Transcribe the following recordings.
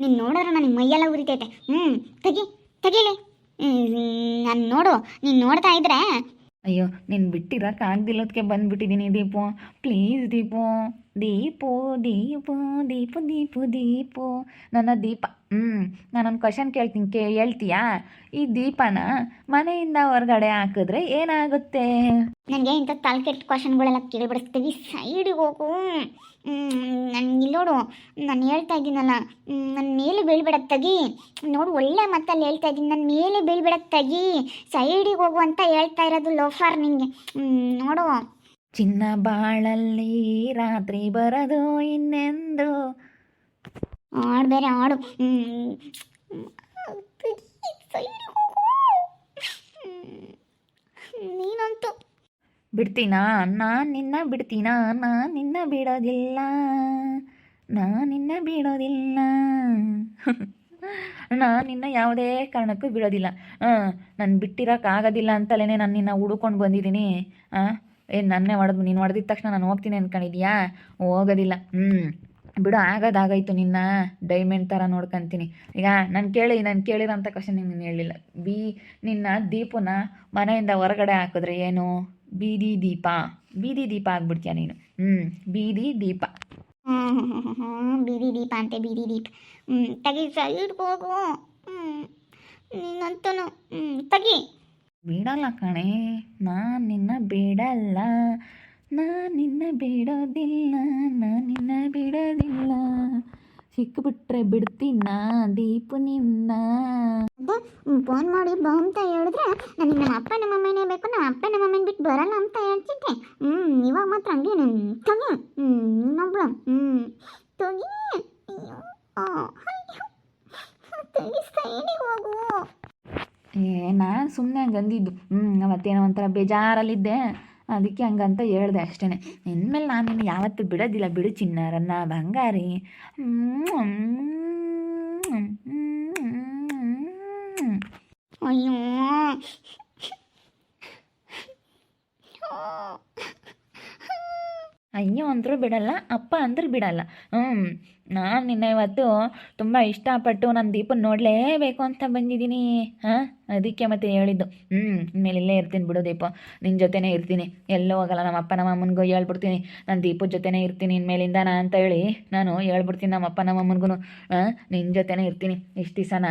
ನೀನು ನೋಡಿದ್ರೆ ನನಗೆ ಮೈಯೆಲ್ಲ ಉರಿತೈತೆ. ಹ್ಞೂ ತೆಗಿ ತೆಗೀಲಿ. ನಾನು ನೋಡು ನೀನು ನೋಡ್ತಾ ಇದ್ರೆ. ಅಯ್ಯೋ ನೀನು ಬಿಟ್ಟಿರಕ್ಕೆ ಆಗ್ದಿಲ್ಲದಕ್ಕೆ ಬಂದ್ಬಿಟ್ಟಿದ್ದೀನಿ ದೀಪು. ಪ್ಲೀಸ್ ದೀಪು ದೀಪು ದೀಪು ದೀಪು ದೀಪು ದೀಪು. ನನ್ನ ದೀಪ ಹ್ಞೂ ನಾನೊಂದು ಕ್ವಶನ್ ಕೇಳ್ತೀನಿ ಕೇ ಹೇಳ್ತೀಯಾ? ಈ ದೀಪನ ಮನೆಯಿಂದ ಹೊರಗಡೆ ಹಾಕಿದ್ರೆ ಏನಾಗುತ್ತೆ? ನನಗೆ ಇಂಥ ತಲೆ ಕೆಟ್ಟ ಕ್ವಶನ್ಗಳೆಲ್ಲ ಕೇಳಿಬಿಡಿಸ್ತೀವಿ ಸೈಡಿಗೆ ಹೋಗು. ನಾನು ಇಲ್ಲೋಡು ನಾನು ಹೇಳ್ತಾ ಇದ್ದೀನಲ್ಲ ನನ್ನ ಮೇಲೆ ಬೀಳ್ಬೇಡ ತಗಿ. ನೋಡು ಒಳ್ಳೆ ಮತ್ತಲ್ಲಿ ಹೇಳ್ತಾ ಇದ್ದೀನಿ ನನ್ನ ಮೇಲೆ ಬೀಳ್ಬೇಡ ತಗಿ. ಸೈಡಿಗೆ ಹೋಗು ಅಂತ ಹೇಳ್ತಾ ಇರೋದು ಲೋಫಾರ್ ನಿಂಗೆ. ಹ್ಮ್, ನೋಡು. ಚಿನ್ನ ಬಾಳಲ್ಲಿ ರಾತ್ರಿ ಬರೋದು ಇನ್ನೆಂದು? ಆಡು. ಬೇರೆ ಆಡು ಹ್ಮ್. ನೀನಂತೂ. ಬಿಡ್ತೀನಾ? ನಾನು ನಿನ್ನ ಬಿಡ್ತೀನಾ? ನಾನು ನಿನ್ನ ಬಿಡೋದಿಲ್ಲ. ನಾನು ನಿನ್ನ ಬಿಡೋದಿಲ್ಲ. ನಾನು ನಿನ್ನ ಯಾವುದೇ ಕಾರಣಕ್ಕೂ ಬಿಡೋದಿಲ್ಲ. ಹಾಂ ನಾನು ಬಿಟ್ಟಿರೋಕ್ಕಾಗೋದಿಲ್ಲ ಅಂತಲೇ ನಾನು ನಿನ್ನ ಹುಡುಕೊಂಡು ಬಂದಿದ್ದೀನಿ. ಹಾಂ ಏನು ನನ್ನೇ ಹೊಡೆದು, ನೀನು ಹೊಡೆದಿದ್ದ ತಕ್ಷಣ ನಾನು ಹೋಗ್ತೀನಿ ಅಂದ್ಕೊಂಡಿದ್ಯಾ ಹೋಗೋದಿಲ್ಲ. ಹ್ಞೂ ಬಿಡು, ಆಗೋದಾಗಾಯ್ತು ನಿನ್ನ ಡೈಮಂಡ್ ಥರ ನೋಡ್ಕೊಂತೀನಿ. ಈಗ ನಾನು ಕೇಳಿ, ನಾನು ಕೇಳಿರೋಂಥ ಕ್ವಶನ್ ನಿನ್ನ ಹೇಳಿಲ್ಲ. ಬಿ, ನಿನ್ನ ದೀಪನ ಮನೆಯಿಂದ ಹೊರಗಡೆ ಹಾಕಿದ್ರೆ ಏನು? ಬೀದಿ ದೀಪ. ಬೀದಿ ದೀಪ ಆಗ್ಬಿಡ್ತೀಯ ನೀನು? ಹ್ಞೂ ಬೀದಿ ದೀಪ. ಹ್ಮ್, ಬೀದಿ ದೀಪ ಅಂತೆ ಬೀದಿ ದೀಪ. ಹ್ಞೂ ತೆಗಿ ಸೈಡ್ಗೆ ಹೋಗು. ಹ್ಞೂ ನೀನಂತೂ ಹ್ಞೂ ತೆಗಿ. ಬಿಡಲ್ಲ ಕಣೆ. ನಾನು ನಿನ್ನ ಬೇಡಲ್ಲ. ನಾನು ನಿನ್ನ ಬೇಡೋದಿಲ್ಲ. ನಾನು ನಿನ್ನ ಬಿಡೋದಿಲ್ಲ. ಸಿಕ್ಕಿಬಿಟ್ರೆ ಬಿಡ್ತೀನ ದೀಪು ನಿನ್ನ. ಫೋನ್ ಮಾಡಿ ಬಾ ಅಂತ ಹೇಳಿದ್ರೆ ನನಗೆ ನಮ್ಮ ಅಪ್ಪ ನಮ್ಮ ಅಮ್ಮನೇ ಬೇಕು ನಮ್ಮ ಅಪ್ಪ ನಮ್ಮ ಅಮ್ಮನ ಬಿಟ್ಟು ಬರಲ್ಲ ಅಂತ ಹೇಳ್ತಿದ್ದೆ. ಹ್ಞೂ ಇವಾಗ ಮಾತ್ರ ಹಂಗೆ ನನ್ನ ತಗಿ. ಹ್ಞೂ ಇನ್ನೊಬ್ಳು. ಹ್ಞೂ ತಗಿ. ಹೋಗು. ಏ ನಾನು ಸುಮ್ಮನೆ ಹಂಗಂದಿದ್ದು ಹ್ಞೂ ಅವತ್ತೇನೋ ಒಂಥರ ಬೇಜಾರಲ್ಲಿದ್ದೆ. ಅದಕ್ಕೆ ಹಂಗಂತ ಹೇಳ್ದೆ ಅಷ್ಟೇ. ಇನ್ಮೇಲೆ ನಾನು ನಿನ್ನ ಯಾವತ್ತೂ ಬಿಡೋದಿಲ್ಲ. ಬಿಡು ಚಿನ್ನಾರನ್ನ. ಬಂಗಾರಿ. ಅಯ್ಯೋ. ಅಯ್ಯೋ ಅಂದರೂ ಬಿಡಲ್ಲ, ಅಪ್ಪ ಅಂದ್ರೆ ಬಿಡಲ್ಲ. ಹ್ಞೂ ನಾನು ನಿನ್ನೆ ಇವತ್ತು ತುಂಬ ಇಷ್ಟಪಟ್ಟು ನನ್ನ ದೀಪನ ನೋಡಲೇಬೇಕು ಅಂತ ಬಂದಿದ್ದೀನಿ. ಹಾಂ, ಅದಕ್ಕೆ ಮತ್ತೆ ಹೇಳಿದ್ದು. ಹ್ಞೂ ಇನ್ಮೇಲೆ ಇಲ್ಲೇ ಇರ್ತೀನಿ ಬಿಡು ದೀಪ. ನಿನ್ನ ಜೊತೆನೇ ಇರ್ತೀನಿ. ಎಲ್ಲೂ ಹೋಗಲ್ಲ ನಮ್ಮ ಅಪ್ಪ ನಮ್ಮ ಅಮ್ಮನಿಗೂ ಹೇಳ್ಬಿಡ್ತೀನಿ. ನಾನು ದೀಪದ ಜೊತೆನೇ ಇರ್ತೀನಿ ಇನ್ಮೇಲಿಂದ ನಾ ಅಂತ ಹೇಳಿ ನಾನು ಹೇಳ್ಬಿಡ್ತೀನಿ ನಮ್ಮ ಅಪ್ಪ ನಮ್ಮ ಅಮ್ಮನಿಗೂ ಹಾಂ ನಿನ್ನ ಜೊತೆನೇ ಇರ್ತೀನಿ ಇಷ್ಟು ದಿವಸನ?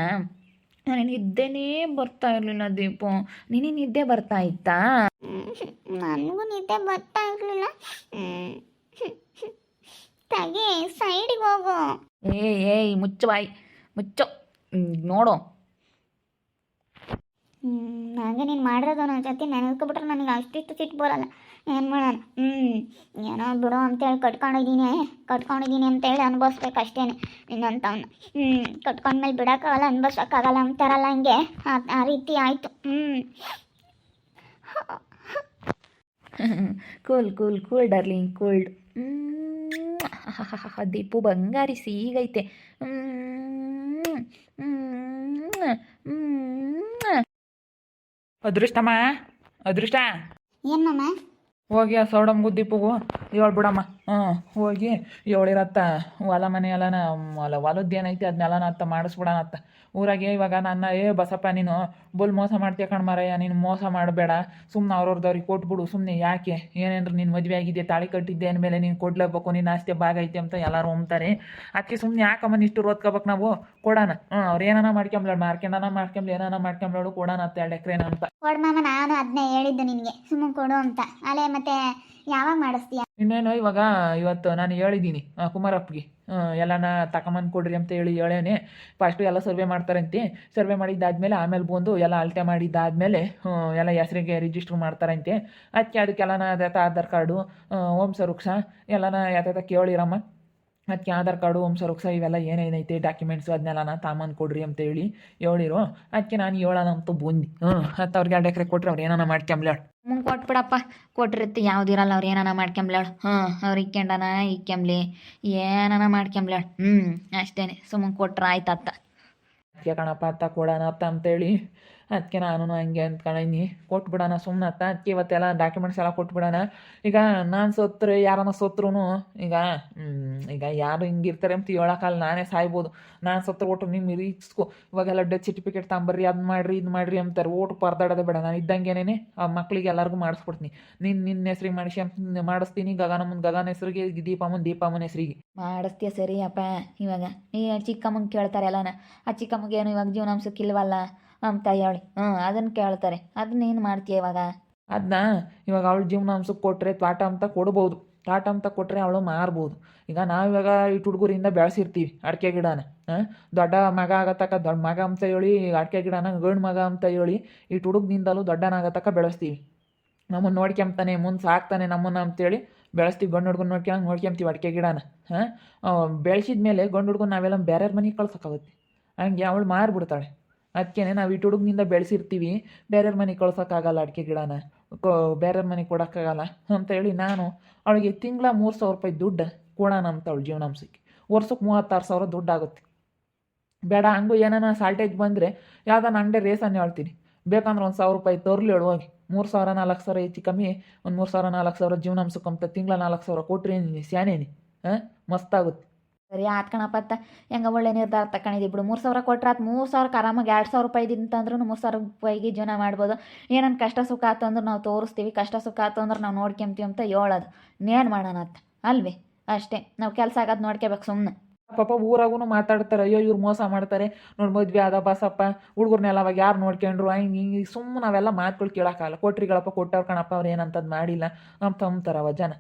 ನನಗೆ ನಿದ್ದೆನೇ ಬರ್ತಾ ಇರಲಿಲ್ಲ ದೀಪು. ನಿನಗೆ ನಿದ್ದೆ ಬರ್ತಾ ಇತ್ತಾ? ನನಗೂ ನಿದ್ದೆ ಬರ್ತಾ ಇರಲಿಲ್ಲ. ತಗೆ ಸೈಡಿಗೆ ಹೋಗು. ಏಯ್ ಏಯ್ ಮುಚ್ಚು ಬಾಯ್. ಮುಚ್ಚು. ಹ್ಮ್, ನೋಡು. ನನಗೆ ನೀನು ಮಾಡಿರೋದು ನನ್ನ ಜೊತೆ ನೆನೆಸ್ಕೊಬಿಟ್ರೆ ನನಗೆ ಅಷ್ಟಿಷ್ಟು ಸಿಟ್ಟು ಬರಲ್ಲ. ಏನು ಮಾಡೋಣ? ಹ್ಞೂ ಏನೋ ಬಿಡು ಅಂತೇಳಿ ಕಟ್ಕೊಂಡಿದ್ದೀನಿ. ಕಟ್ಕೊಂಡಿದ್ದೀನಿ ಅಂತೇಳಿ ಅನುಭವಿಸ್ಬೇಕು ಅಷ್ಟೇ ಇನ್ನಂತವನ್ನ ಹ್ಞೂ ಕಟ್ಕೊಂಡ್ಮೇಲೆ ಬಿಡೋಕ್ಕಾಗಲ್ಲ ಅನುಭವಿಸೋಕ್ಕಾಗಲ್ಲ ಅಂತಾರಲ್ಲ ಹಂಗೆ. ಆ- ರೀತಿ ಆಯಿತು. ಹ್ಞೂ cool cool cool darling cooled Deepu ಬಂಗಾರಿ ಸೀಗೈತೆ. ಅದೃಷ್ಟಮ್ಮ ಅದೃಷ್ಟ. ಏನು ಮಾಮ? ಹೋಗಿ ಆ ಸೌಡಮ್ಗು ದೀಪಗೂ ಹೇಳ್ಬಿಡಮ್ಮ ಹ್ಞೂ, ಹೋಗಿ ಏಳಿರತ್ತ ಹೊಲ ಮನೆ ಎಲ್ಲನ, ಹೊಲ ಹೊಲದ್ದು ಏನೈತಿ ಅತ್ತ ಮಾಡಿಸ್ಬಿಡಣ ಅತ್ತ ಊರಾಗೆ ಇವಾಗ ನನ್ನ, ಏ ಬಸಪ್ಪ, ನೀನು ಬುಲ್ ಮೋಸ ಮಾಡ್ತೀಯ ಕಣ್ಮಾರಯ್ಯ ನೀನು ಮೋಸ ಮಾಡಬೇಡ. ಸುಮ್ಮನೆ ಅವ್ರವ್ರದವ್ರಿಗೆ ಕೊಟ್ಬಿಡು ಸುಮ್ಮನೆ ಯಾಕೆ? ಏನೇನ್ರ ನೀನು ಮದುವೆ ಆಗಿದೆ ತಾಳಿ ಕಟ್ಟಿದ್ದೆ ಅಂದಮೇಲೆ ನೀನು ಕೊಡ್ಲೇಬೇಕು, ನೀನು ಆಸ್ತಿ ಭಾಗ ಐತೆ ಅಂತ ಎಲ್ಲರೂ ಅಂತಾರೆ ಅದಕ್ಕೆ ಸುಮ್ಮನೆ ಯಾಕಮ್ಮ ಇಷ್ಟು ಓದ್ಕೋಬೇಕು ನಾವು? ಕೊಡೋಣ. ಹ್ಞೂ, ಅವ್ರು ಏನಾನ ಮಾಡ್ಕೊಂಬ್ಲಾಡು ಮಾರ್ಕೆಂಡನ ಮಾಡ್ಕೊಂಬ್ಲಿ ಏನಾನ ಮಾಡ್ಕೊಂಬ್ಲಾಡು ಕೊಡೋಣ ಅಂತ ಎರಡು ಎಕ್ರೆನ ಅಂತ. ಕೊಡು ಮಾಮ, ನಾನು ಅದನ್ನೇ ಹೇಳಿದ್ದು ನಿನಗೆ. ಸುಮ್ಮನೆ ಕೊಡು ಅಂತ. ಅಲೆ ಮತ್ತೆ ಯಾವಾಗ ಮಾಡಿಸ್ತೀಯ? ಇನ್ನೇನು ಇವಾಗ ಇವತ್ತು ನಾನು ಹೇಳಿದ್ದೀನಿ ಕುಮಾರಪ್ಪಗೆ. ಎಲ್ಲನ ತಕಮನ್ ಕೊಡ್ರಿ ಅಂತ ಹೇಳಿ ಹೇಳೇನೆ. ಫಸ್ಟು ಎಲ್ಲ ಸರ್ವೆ ಮಾಡ್ತಾರಂತೆ. ಸರ್ವೆ ಮಾಡಿದ್ದಾದ್ಮೇಲೆ ಆಮೇಲೆ ಬಂದು ಎಲ್ಲ ಅಳತೆ ಮಾಡಿದ್ದಾದ್ಮೇಲೆ ಎಲ್ಲ ರಿಜಿಸ್ಟರ್ ಮಾಡ್ತಾರೆ ಮಾಡ್ತಾರಂತೆ. ಅದಕ್ಕೆ ಅದಕ್ಕೆಲ್ಲನ ಅದೇ ಆಧಾರ್ ಕಾರ್ಡು ಓಂ ವೃಕ್ಷ ಎಲ್ಲನ ಯಾತ ಕೇಳಿರಮ್ಮ ಅದಕ್ಕೆ ಆಧಾರ್ ಕಾರ್ಡು ವಂಶರೋಕ್ಸ ಇವೆಲ್ಲ ಏನೇನೈತೆ ಡಾಕ್ಯುಮೆಂಟ್ಸು ನಾನು ತಾಮನ್ ಕೊಡ್ರಿ ಅಂತ ಹೇಳಿ ಹೇಳಿರು ಅದಕ್ಕೆ ನಾನು ಹೇಳೋಣ ಅಂತ ಬಂದು. ಹ್ಞೂ ಹತ್ತು ಅವ್ರಿಗೆ ಎರಡು ಎಕರೆ ಕೊಟ್ರೆ ಅವ್ರು ಏನಾನ ಮಾಡ್ಕೊಂಬ್ಲ ಮುಂಗೆ ಕೊಟ್ಬಿಡಪ್ಪ ಕೊಟ್ಟಿರುತ್ತೆ ಯಾವುದಿರಲ್ಲ ಅವ್ರು ಏನಾನ ಮಾಡ್ಕೊಂಬ್ಲಾಳ ಹ್ಞೂ ಅವ್ರು ಇಕ್ಕೊಂಡನ ಇಕ್ಕೊಂಬ್ಲಿ ಏನಾನ ಮಾಡ್ಕೊಂಬ್ಲಾಳ ಹ್ಞೂ ಅಷ್ಟೇ ಸುಮ್ಮನೆ ಕೊಟ್ರೆ ಅತ್ತ ಅದಕ್ಕೆ ಕಣಪ್ಪ ಅತ್ತ ಕೊಡೋಣ ಅತ್ತ ಅಂತೇಳಿ ಅದಕ್ಕೆ ನಾನು ಹಂಗೆ ಅಂದ್ಕೊಂಡಿನಿ ಕೊಟ್ಬಿಡೋಣ ಸುಮ್ಮನೆ ಅತ್ತ. ಅದಕ್ಕೆ ಇವತ್ತೆಲ್ಲ ಡಾಕ್ಯುಮೆಂಟ್ಸ್ ಎಲ್ಲ ಕೊಟ್ಬಿಡೋಣ. ಈಗ ನಾನು ಸೋತ್ರೆ, ಯಾರನ್ನ ಸೋತ್ರೂ ಈಗ ಈಗ ಯಾರು ಹಿಂಗಿರ್ತಾರೆ ಅಂತ ಹೇಳೋಕ್ಕಲ್ಲ ನಾನೇ ಸಾಯ್ಬೋದು. ನಾನು ಸತ್ರ ಒಟ್ಟು ನಿಮ್ಮ ರೀಚ್ಕೊ ಇವಾಗೆಲ್ಲ ಡೆತ್ ಸರ್ಟಿಫಿಕೇಟ್ ತಗೊಂಬರ್ರಿ, ಅದು ಮಾಡಿರಿ, ಇದು ಮಾಡಿರಿ ಅಂತಾರೆ. ಓಟು ಪರದಾಡೋದೇ ಬೇಡ. ನಾನು ಇದ್ದಂಗೆನೇ ಆ ಮಕ್ಳಿಗೆ ಎಲ್ಲರಿಗೂ ಮಾಡಿಸ್ಕೊಡ್ತೀನಿ. ನಿನ್ನ ನಿನ್ನ ಹೆಸ್ರಿಗೆ ಮಾಡಿಸಿ ಮಾಡಿಸ್ತೀನಿ. ಗಗನ ಮುಂದೆ ಗಗನ ಹೆಸ್ರಿಗೆ ದೀಪಮ್ಮನ ದೀಪಮ್ಮನ ಹೆಸ್ರಿಗೆ. ಮಾಡಿಸ್ತೀಯ ಸರಿ ಅಪ್ಪ ಇವಾಗ. ನೀ ಚಿಕ್ಕಮ್ಮಂಗೆ ಕೇಳ್ತಾರೆ ಎಲ್ಲನ. ಆ ಚಿಕ್ಕಮ್ಮಗೆ ಏನು ಇವಾಗ ಜೀವನಾಂಶಕ್ಕೆ ಅಂತ ಹೇಳಿ. ಹ್ಞೂ ಅದನ್ನು ಕೇಳ್ತಾರೆ. ಅದನ್ನ ಏನು ಮಾಡ್ತೀಯ ಇವಾಗ? ಅದನ್ನ ಇವಾಗ ಅವಳು ಜೀವನಾಂಶಕ್ಕೆ ಕೊಟ್ಟರೆ ತ್ವಾಟ ಅಂತ ಕೊಡ್ಬೋದು. ತ್ವಾಟ ಅಂತ ಕೊಟ್ಟರೆ ಅವಳು ಮಾರ್ಬೋದು. ಈಗ ನಾವಿವಾಗ ಇಟ್ಟು ಹುಡುಗರಿಂದ ಬೆಳೆಸಿರ್ತೀವಿ ಅಡಿಕೆ ಗಿಡನ ದೊಡ್ಡ ಮಗ ಆಗತಕ್ಕ ದೊಡ್ಡ ಮಗ ಅಂತ ಹೇಳಿ, ಅಡಿಕೆ ಗಿಡನ ಗಂಡು ಮಗ ಅಂತ ಹೇಳಿ ಇಟ್ಟು ಹುಡುಗನಿಂದಲೂ ದೊಡ್ಡನಾಗತಕ್ಕ ಬೆಳೆಸ್ತೀವಿ. ನಮ್ಮನ್ನು ನೋಡ್ಕೊಂತಾನೆ ಮುಂದೆ ಸಾಕ್ತಾನೆ ನಮ್ಮನ್ನು ಅಂತೇಳಿ ಬೆಳೆಸ್ತೀವಿ. ಗಂಡು ಹುಡ್ಗನ ನೋಡ್ಕೊಂಡು ನೋಡ್ಕೊಂತೀವಿ ಅಡಿಕೆ ಗಿಡನ, ಹಾಂ? ಬೆಳೆಸಿದ ಮೇಲೆ ಗಂಡು ಹುಡ್ಗನ ನಾವೆಲ್ಲ ಬೇರೆಯವ್ರ ಮನೆಗೆ ಕಳ್ಸೋಕ್ಕಾಗುತ್ತೆ. ಹಂಗೆ ಅವಳು ಮಾರಿಬಿಡ್ತಾಳೆ. ಅದಕ್ಕೆ ನಾವು ಇಟ್ಟು ಹುಡುಗನಿಂದ ಬೆಳೆಸಿರ್ತೀವಿ. ಬೇರೆಯವ್ರ ಮನೆಗೆ ಕಳ್ಸೋಕ್ಕಾಗಲ್ಲ ಅಡಿಕೆ ಗಿಡನ. ಕೋ, ಬೇರೆಯವ್ರ ಮನೆಗೆ ಕೊಡೋಕ್ಕಾಗಲ್ಲ ಅಂತೇಳಿ ನಾನು ಅವಳಿಗೆ ತಿಂಗಳ ಮೂರು ಸಾವಿರ ರೂಪಾಯಿ ದುಡ್ಡು ಕೊಡೋಣ ಅಂತ ಅವಳು ಜೀವನಾಂಶಕ್ಕೆ. ವರ್ಷಕ್ಕೆ ಮೂವತ್ತಾರು ಸಾವಿರ ದುಡ್ಡು ಆಗುತ್ತೆ. ಬೇಡ, ಹಂಗೂ ಏನಾನ ಸಾಲ್ಟೇಜ್ ಬಂದರೆ ಯಾವ್ದಾನ ಅಂಗಡಿ ರೇಸನ್ನು ಹೇಳ್ತೀನಿ. ಬೇಕಂದ್ರೆ ಒಂದು ಸಾವಿರ ರೂಪಾಯಿ ತರ್ಲಿ ಹೋಗಿ. ಮೂರು ಸಾವಿರ, ನಾಲ್ಕು ಸಾವಿರ ಹೆಚ್ಚು ಕಮ್ಮಿ, ಒಂದು ಮೂರು ಸಾವಿರ, ನಾಲ್ಕು ಸಾವಿರ ಜೀವನಾಂಶಕ್ಕಂತ ತಿಂಗಳ ನಾಲ್ಕು ಸಾವಿರ ಕೊಟ್ರಿ ಸ್ಯಾನೇನಿ ಹಾಂ? ಮಸ್ತಾಗುತ್ತೆ ಸರಿ, ಆತ್ ಕಣಪ್ಪ ಅತ್ತ. ಹೆಂಗ ಒಳ್ಳೆ ನಿರ್ಧಾರ ತಕೊಂಡಿದ್ದಿ ಬಿಡು. ಮೂರು ಸಾವಿರ ಕೊಟ್ರೆ ಆತು, ಮೂರು ಸಾವಿರಕ್ಕೆ ಆರಾಮಾಗಿ ಎರಡು ಸಾವಿರ ರೂಪಾಯಿ ಅಂತಂದ್ರೂ ಮೂರು ಸಾವಿರ ರೂಪಾಯಿಗೆ ಜೀವನ ಮಾಡ್ಬೋದು. ಏನನ್ನ ಕಷ್ಟ ಸುಖ ಆತು ಅಂದ್ರೆ ನಾವು ತೋರಿಸ್ತೀವಿ. ಕಷ್ಟ ಸುಖ ಆತು ಅಂದ್ರೆ ನಾವು ನೋಡ್ಕೊಂತೀವಿ ಅಂತ ಹೇಳೋದು. ಇನ್ನೇನು ಮಾಡೋಣ ಅತ್ತ? ಅಲ್ವೇ? ಅಷ್ಟೇ. ನಾವು ಕೆಲಸ ಆಗೋದು ನೋಡ್ಕೋಬೇಕು ಸುಮ್ಮನೆ ಪಾಪ ಊರಾಗೂ ಮಾತಾಡ್ತಾರೆ, ಅಯ್ಯೋ ಇವ್ರು ಮೋಸ ಮಾಡ್ತಾರೆ. ನೋಡಿ ಮದ್ವೆ ಆದ ಬಸಪ್ಪ, ಹುಡುಗರ್ನೆಲ್ಲ ಅವಾಗ ಯಾರು ನೋಡ್ಕೊಂಡ್ರು? ಹಿಂಗೆ ಹಿಂಗೆ ಸುಮ್ಮನೆ ನಾವೆಲ್ಲ ಮಾತುಗಳು ಕೇಳೋಕ್ಕಾಗಲ್ಲ. ಕೊಟ್ರಿಗಳಪ್ಪ ಕೊಟ್ಟವ್ರು ಕಣಪ್ಪ ಅವ್ರು ಏನಂತದ್ದು ಮಾಡಿಲ್ಲ. ನಮ್ಮ ಅವ ಜನ.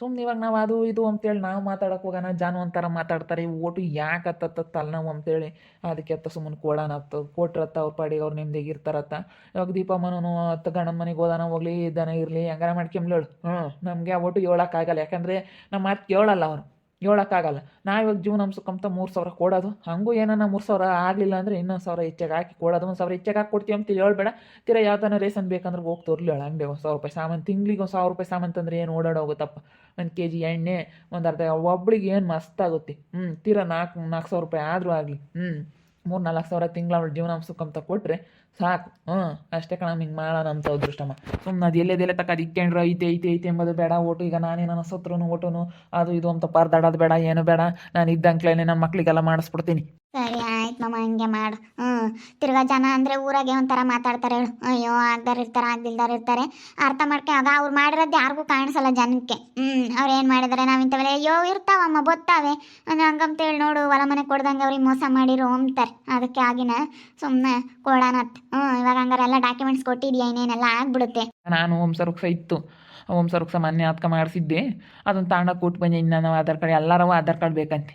ಸುಮ್ಮನೆ ಇವಾಗ ನಾವು ಅದು ಇದು ಅಂತೇಳಿ ನಾವು ಮಾತಾಡೋಕೆ ಹೋಗೋಣ ಜಾನು ಒಂಥರ ಮಾತಾಡ್ತಾರೆ ಈ ಓಟು ಯಾಕೆ ಹತ್ತತ್ತ ತಲೆನೋವು ಅಂತೇಳಿ. ಅದಕ್ಕೆ ಅತ್ತ ಸುಮ್ಮನೆ ಕೊಡೋಣ ಅತ್ತ ಕೊಟ್ರತ್ತ ಅವ್ರ ಪಾಡಿಗೆ ಅವ್ರು ನಿಮ್ದಿಗೆ ಇರ್ತಾರತ್ತ. ಇವಾಗ ದೀಪಮ್ಮನೂ ಅತ್ತ ಗಂಡನ ಮನೆಗೆ ಹೋದಾನ ಹೋಗ್ಲಿ ದನ ಇರಲಿ ಹೆಂಗಾರ ಮಾಡ್ಕೊಂಬ್ಲೇಳು ಹ್ಞೂ ನಮಗೆ ಆ ಓಟು ಹೇಳೋಕ್ಕಾಗಲ್ಲ ಯಾಕಂದರೆ ನಮ್ಮ ಮಾತು ಕೇಳಲ್ಲ ಅವರು. ಹೇಳೋಕ್ಕಾಗಲ್ಲ ನಾವು ಇವಾಗ ಜೀವನ ಜೀವನಾಂಶಕ್ಕಂತ ಮೂರು ಸಾವಿರ ಕೊಡೋದು. ಹಂಗೂ ಏನಾನ ಮೂರು ಸಾವಿರ ಆಗಲಿಲ್ಲ ಅಂದರೆ ಇನ್ನೊಂದು ಸಾವಿರ ಹೆಚ್ಚಾಗಿ ಹಾಕಿ ಕೊಡೋದು. ಒಂದು ಸಾವಿರ ಹೆಚ್ಚಾಗಿ ಹಾಕಿ ಕೊಡ್ತೀವಿ ಅಂತ ಹೇಳ್ಬೇಡ. ತೀರಾ ಯಾವ್ದಾನ ರೇಷನ್ ಬೇಕಂದ್ರೆ ಹೋಗಿ ತೋರ್ಲಿ ಹೇಳ ಅಂಗಡಿ ಒಂದು ಸಾವಿರ ರೂಪಾಯಿ ಸಾಮಾನು. ತಿಂಗ್ಳಿಗೆ ಒಂದು ಸಾವಿರ ರೂಪಾಯಿ ಸಾಮಾನು ತಂದರೆ ಏನು ಓಡಾಡ ಹೋಗುತ್ತಪ್ಪ ಒಂದು ಕೆ ಜಿ ಎಣ್ಣೆ, ಒಂದು ಅರ್ಧ ಒಬ್ಬಳಿಗೆ ಏನು ಮಸ್ತಾಗುತ್ತೆ ಹ್ಞೂ ತೀರಾ ನಾಲ್ಕು ನಾಲ್ಕು ಸಾವಿರ ರೂಪಾಯಿ ಆದರೂ ಆಗಲಿ. ಹ್ಞೂ ಮೂರು ನಾಲ್ಕು ಸಾವಿರ ತಿಂಗಳ ಅವಳು ಸುಖಂತ ಕೊಟ್ಟರೆ ಸಾಕು. ಹ್ಞೂ, ಅಷ್ಟೇ ಕಣ ಹಿಂಗೆ ಮಾಡೋಣ ಅಂತ ಅದೃಷ್ಟಮ್ಮ. ಸುಮ್ಮನೆ ಅದು ಎಲ್ಲೆದೆಲ್ಲ ತಕ್ಕ ಇಕ್ಕೊಂಡ್ರೆ ಐತೆ ಐತೆ ಐತೆ ಎಂಬುದು ಬೇಡ, ಓಟು, ಈಗ ನಾನೇ ನನ್ನ ಸತ್ರನು, ಓಟೋನು, ಅದು ಇದು ಅಂತ ಪರ್ದಾಡೋದು ಬೇಡ, ಏನು ಬೇಡ. ನಾನು ಇದ್ದಂಕ್ಲೇನೆ ನಮ್ಮ ಮಕ್ಕಳಿಗೆಲ್ಲ ಮಾಡಿಸ್ಬಿಡ್ತೀನಿ. ಆಯ್ತು ಮಾಮ, ಹಂಗೆ ಮಾಡು. ಹ್ಞೂ ತಿರ್ಗಾ ಜನ ಅಂದರೆ ಊರಾಗೆ ಒಂಥರ ಮಾತಾಡ್ತಾರೆ ಅಯ್ಯೋ, ಆಗ್ದಾರ ಇರ್ತಾರೆ, ಆಗ್ದಿಲ್ದಾರ ಇರ್ತಾರೆ. ಅರ್ಥ ಮಾಡ್ಕೊ, ಆಗ ಅವ್ರು ಮಾಡಿರೋದು ಯಾರಿಗೂ ಕಾಣಿಸಲ್ಲ ಜನಕ್ಕೆ. ಹ್ಞೂ ಅವ್ರು ಏನು ಮಾಡಿದಾರೆ ನಾವು ಇಂಥವೆಲ್ಲ, ಅಯ್ಯೋ, ಇರ್ತಾವಮ್ಮ ಗೊತ್ತಾವೆ ಹಂಗಂತೇಳಿ ನೋಡು, ಹೊಲ ಮನೆ ಕೊಡ್ದಂಗೆ ಅವ್ರಿಗೆ ಮೋಸ ಮಾಡಿರು ಅಂತಾರೆ ಅದಕ್ಕೆ ಆಗಿನ ಸುಮ್ಮನೆ ಕೊಡೋಣ ಹ್ಞೂ ಇವಾಗ ಹಂಗಾರೆ ಎಲ್ಲ ಡಾಕ್ಯುಮೆಂಟ್ಸ್ ಕೊಟ್ಟಿದ್ಯಾ ಇನ್ನೇನೆಲ್ಲ ಆಗ್ಬಿಡುತ್ತೆ. ನಾನು ಓಂ ಸರ್ಕ್ಸ ಇತ್ತು. ಓಂ ಸರ್ಕ್ಸ ಮೊನ್ನೆ ಅದಕ್ಕೆ ಮಾಡಿಸಿದ್ದೆ. ಅದನ್ನು ತಾಂಡ ಕೊಟ್ಟು ಬಂದೆ. ಇನ್ನು ಆಧಾರ್ ಕಾರ್ಡ್, ಎಲ್ಲರವ ಆಧಾರ್ ಕಾರ್ಡ್ ಬೇಕಂತೆ.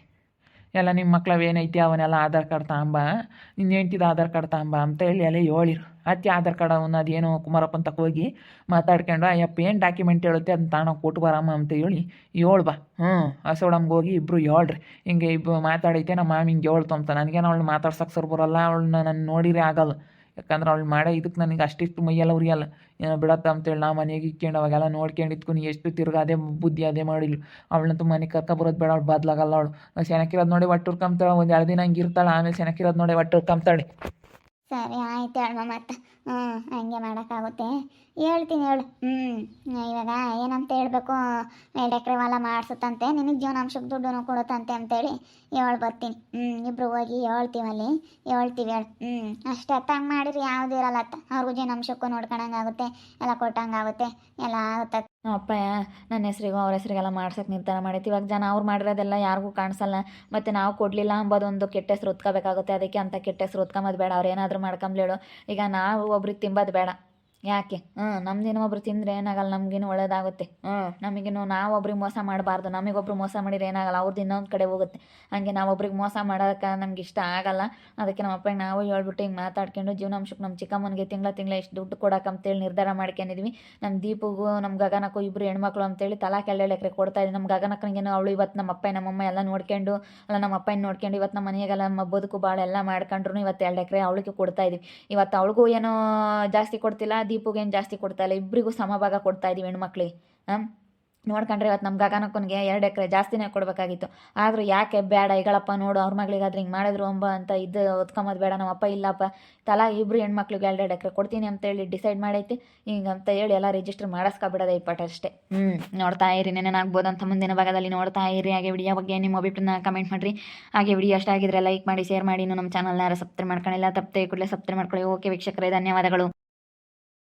ಎಲ್ಲ ನಿಮ್ಮ ಮಕ್ಳವು ಏನೈತಿ ಅವನ್ನೆಲ್ಲ ಆಧಾರ್ ಕಾರ್ಡ್ ತಗೊಂಬ ನಿನ್ನ ಹೆಂಡ್ತಿದ ಆಧಾರ್ ಕಾರ್ಡ್ ತಗೊಂಬ ಅಂತ ಹೇಳಿ ಎಲ್ಲ ಹೇಳಿರು. ಅತ್ತೆ ಆಧಾರ್ ಕಾರ್ಡ್ ಅವನ್ನ ಅದೇನೋ ಕುಮಾರಪ್ಪ ಅಂತ ಹೋಗಿ ಮಾತಾಡ್ಕೊಂಡು, ಅಯ್ಯಪ್ಪ, ಏನು ಡಾಕ್ಯುಮೆಂಟ್ ಹೇಳುತ್ತೆ? ಅದನ್ನ ತಾಣ ಕೊಟ್ಟು ಬರಮ್ಮ ಅಂತ ಹೇಳಿ ಏಳು ಬಾ ಹ್ಞೂ ಹಸೋಡಮ್ಗೆ ಹೋಗಿ ಇಬ್ಬರು ಹೇಳ್ರಿ ಹಿಂಗೆ ಇಬ್ಬರು ಮಾತಾಡೈತೆ, ನಮ್ಮ ಮಾಮಿ ಹಿಂಗೆ ಹೇಳ್ತು ಅಂತ. ನನಗೇನು ಅವಳು ಮಾತಾಡ್ಸಕ್ಕೆ ಸರ್ ಬರೋಲ್ಲ, ಅವಳನ್ನ ನಾನು ನೋಡಿರೇ ಆಗಲ್ಲ. ಯಾಕಂದ್ರೆ ಅವ್ಳು ಮಾಡೋ ಇದಕ್ಕೆ ನನಗೆ ಅಷ್ಟಿಷ್ಟು ಮೈಯೆಲ್ಲ ಉರಿಯಲ್ಲ. ಏನೋ ಬಿಡತ್ತ ಅಂತೇಳಿ ನಾ ಮನೆಗೆ ಇಕ್ಕೊಂಡು ಅವಾಗೆಲ್ಲ ನೋಡ್ಕೊಂಡು ಇದ್ಕೊಂಡು ಎಷ್ಟು ತಿರ್ಗ ಅದೇ ಬುದ್ಧಿ ಅದೇ ಮಾಡಿಲ್ಲ ಅವಳಂತೂ ಮನೆಗೆ ಕರ್ಕ ಬರೋದು ಬೇಡ, ಅವ್ಳು ಬದಲಾಗಲ್ಲ ಅವಳು. ಸೆನಕಿರೋದು ನೋಡಿ ಒಟ್ಟು ಕಂಬ್ತಾಳೆ ಒಂದು ಎರಡು ದಿನ ಹಂಗೆ ಇರ್ತಾಳೆ, ಆಮೇಲೆ ಸೆನಕಿರೋದು ನೋಡಿ ಒಟ್ಟು ಕಂಬ್ತಾಳೆ ಸರಿ, ಆಯ್ತು ಹೇಳಮ್ಮ ಮತ್ತೆ ಹ್ಞೂ, ಹಂಗೆ ಮಾಡೋಕ್ಕಾಗುತ್ತೆ. ಹೇಳ್ತೀನಿ ಹೇಳು. ಹ್ಞೂ, ಇವಾಗ ಏನಂತ ಹೇಳಬೇಕು? ಎರಡು ಎಕರೆ ಮಾಡಿಸುತ್ತಂತೆ, ನಿನಗೆ ಜೀವನಾಂಶಕ್ಕೆ ದುಡ್ಡು ಕೊಡುತ್ತಂತೆ ಅಂತೇಳಿ ಹೇಳಿ ಬರ್ತೀನಿ. ಹ್ಞೂ, ಇಬ್ರು ಹೋಗಿ ಹೇಳ್ತೀವಲ್ಲಿ ಹೇಳ್ತೀವಿ ಹೇಳು. ಹ್ಞೂ, ಅಷ್ಟೇ ಹಂಗೆ ಮಾಡಿರಿ ಯಾವ್ದು ಇರಲ್ಲ ಅತ್ತ. ಅವ್ರಿಗೂ ಜೀವನಾಂಶಕ್ಕೂ ನೋಡ್ಕೊಳಂಗಾಗುತ್ತೆ, ಎಲ್ಲ ಕೊಟ್ಟಂಗಾಗುತ್ತೆ, ಎಲ್ಲ ಆಗುತ್ತೆ. ಅಪ್ಪ ನನ್ನ ಹೆಸ್ರಿಗೂ ಅವ್ರ ಹೆಸರಿಗೆಲ್ಲ ಮಾಡ್ಸೋಕೆ ನಿರ್ಧಾರ ಮಾಡೈತಿ. ಇವಾಗ ಜನ ಅವ್ರು ಮಾಡಿರೋದೆಲ್ಲ ಯಾರಿಗೂ ಕಾಣಿಸಲ್ಲ. ಮತ್ತು ನಾವು ಕೊಡಲಿಲ್ಲ ಅಂಬೋದೊಂದು ಕೆಟ್ಟ ಹೆಸ್ರು ಹೊತ್ಕೋಬೇಕಾಗುತ್ತೆ ಅದಕ್ಕೆ ಅಂತ ಕೆಟ್ಟ ಹೆಸರು ಹೊತ್ಕೊಂಬೋದು ಬೇಡ. ಅವ್ರು ಏನಾದರೂ ಮಾಡ್ಕೊಂಬ್ಲೇಳು ಈಗ ನಾವು ಒಬ್ರಿಗೆ ತಿಂಬೋದು ಬೇಡ. ಯಾಕೆ? ಹ್ಞೂ ನಮ್ದೇನೋ ಒಬ್ರು ತಿಂದರೆ ಏನಾಗಲ್ಲ ನಮ್ಗೇನು ಒಳ್ಳೇದಾಗುತ್ತೆ. ಹ್ಞೂ ನಮಗೇನು ನಾವು ಒಬ್ರಿಗೆ ಮೋಸ ಮಾಡಬಾರ್ದು ನಮಗೊಬ್ರು ಮೋಸ ಮಾಡಿದ್ರೆ ಏನಾಗಲ್ಲ ಅವ್ರದ್ದು ಇನ್ನೊಂದು ಕಡೆ ಹೋಗುತ್ತೆ. ಹಾಗೆ ನಾವೊಬ್ರಿಗೆ ಮೋಸ ಮಾಡೋಕೆ ನಮ್ಗೆ ಇಷ್ಟ ಆಗಲ್ಲ. ಅದಕ್ಕೆ ನಮ್ಮ ಅಪ್ಪಗೆ ನಾವು ಹೇಳ್ಬಿಟ್ಟು ಹಿಂಗೆ ಮಾತಾಡ್ಕೊಂಡು ಜೀವನಾಂಶಕ್ಕೆ ನಮ್ಮ ಚಿಕ್ಕಮ್ಮನಿಗೆ ತಿಂಗಳ ತಿಂಗಳ ಎಷ್ಟು ದುಡ್ಡು ಕೊಡಕ್ಕೆ ಅಂತೇಳಿ ನಿರ್ಧಾರ ಮಾಡ್ಕೊಂಡಿದ್ವಿ. ನಮ್ಮ ದೀಪಗೂ ನಮ್ಮ ಗಗನಕ್ಕೂ ಇಬ್ಬರು ಹೆಣ್ಮಕ್ಳು ಅಂತೇಳಿ ತಲಾ ಕೆಳ ಎಕರೆ ಕೊಡ್ತಾ ಇದ್ವಿ. ನಮ್ಮ ಗಗನಕ್ಕನಿಗೇನು ಅವಳು ಇವತ್ತು ನಮ್ಮ ಅಪ್ಪ ನಮ್ಮಮ್ಮ ಎಲ್ಲ ನೋಡ್ಕೊಂಡು ಅಲ್ಲ ನಮ್ಮ ಅಪ್ಪನ ನೋಡ್ಕೊಂಡು ಇವತ್ತು ನಮ್ಮ ಮನೆಗೆಲ್ಲ ನಮ್ಮ ಬದುಕು ಭಾಳ ಎಲ್ಲ ಮಾಡ್ಕೊಂಡ್ರು ಇವತ್ತು ಎರಡು ಎಕರೆ ಅವಳಿಗೆ ಕೊಡ್ತಾ ಇದ್ದೀವಿ ಇವತ್ತು ಅವಳಿಗೂ ಏನೋ ಜಾಸ್ತಿ ಕೊಡ್ತಿಲ್ಲ ದೀಪುಗೆ ಏನು ಜಾಸ್ತಿ ಕೊಡ್ತಾ ಇಲ್ಲ ಇಬ್ಬರಿಗೂ ಸಮಭಾಗ ಕೊಡ್ತಾ ಇದ್ದೀವಿ ಹೆಣ್ಮಕ್ಳಿಗೆ. ಹಾಂ ನೋಡ್ಕೊಂಡ್ರೆ ಇವತ್ತು ನಮ್ಮ ಗಗನಕ್ಕನಿಗೆ ಎರಡು ಎಕರೆ ಜಾಸ್ತಿನೇ ಕೊಡಬೇಕಾಗಿತ್ತು. ಆದರೂ ಯಾಕೆ ಬೇಡ ಈಗಳಪ್ಪ ನೋಡು, ಅವ್ರ ಮಗಳಿಗಾದ್ರೆ ಹಿಂಗೆ ಮಾಡಿದ್ರು ಅಂಬ ಅಂತ ಇದು ಹೊತ್ಕೊಂಬೋದು ಬೇಡ ನಮ್ಮಪ್ಪ ಇಲ್ಲಪ್ಪ. ತಲಾ ಇಬ್ಬರು ಹೆಣ್ಮಕ್ಳಿಗೆ ಎರಡು ಎಕರೆ ಕೊಡ್ತೀನಿ ಅಂತೇಳಿ ಡಿಸೈಡ್ ಮಾಡೈತಿ. ಹಿಂಗೆ ಅಂತ ಹೇಳಿ ಎಲ್ಲ ರಿಜಿಸ್ಟರ್ ಮಾಡಿಸ್ಕೊಬಿಡೋದು ಪಾಠ ಅಷ್ಟೇ. ಹ್ಞೂ ನೋಡ್ತಾ ಇರಿ ನೆನೆನಾಗ್ಬೋದು ಅಂತ ಮುಂದಿನ ಭಾಗದಲ್ಲಿ ನೋಡ್ತಾ ಇರಿ. ಹಾಗೆ ವಿಡಿಯೋ ಬಗ್ಗೆ ನಿಮ್ಮ ಅಭಿಪ್ರಾಯನ ಕಮೆಂಟ್ ಮಾಡಿರಿ. ಹಾಗೆ ವಿಡಿಯೋ ಅಷ್ಟಾಗಿದ್ರೆ ಲೈಕ್ ಮಾಡಿ ಶೇರ್ ಮಾಡಿ. ನಮ್ಮ ಚಾನಲ್ನ ಸಬ್ಸ್ಕ್ರೈಬ್ ಮಾಡ್ಕೊಂಡಿಲ್ಲ, ತಪ್ಪದೆ ಕೂಡಲೇ ಸಬ್ಸ್ಕ್ರೈಬ್ ಮಾಡ್ಕೊಳ್ಳಿ. ಓಕೆ ವೀಕ್ಷಕರೇ, ಧನ್ಯವಾದಗಳು.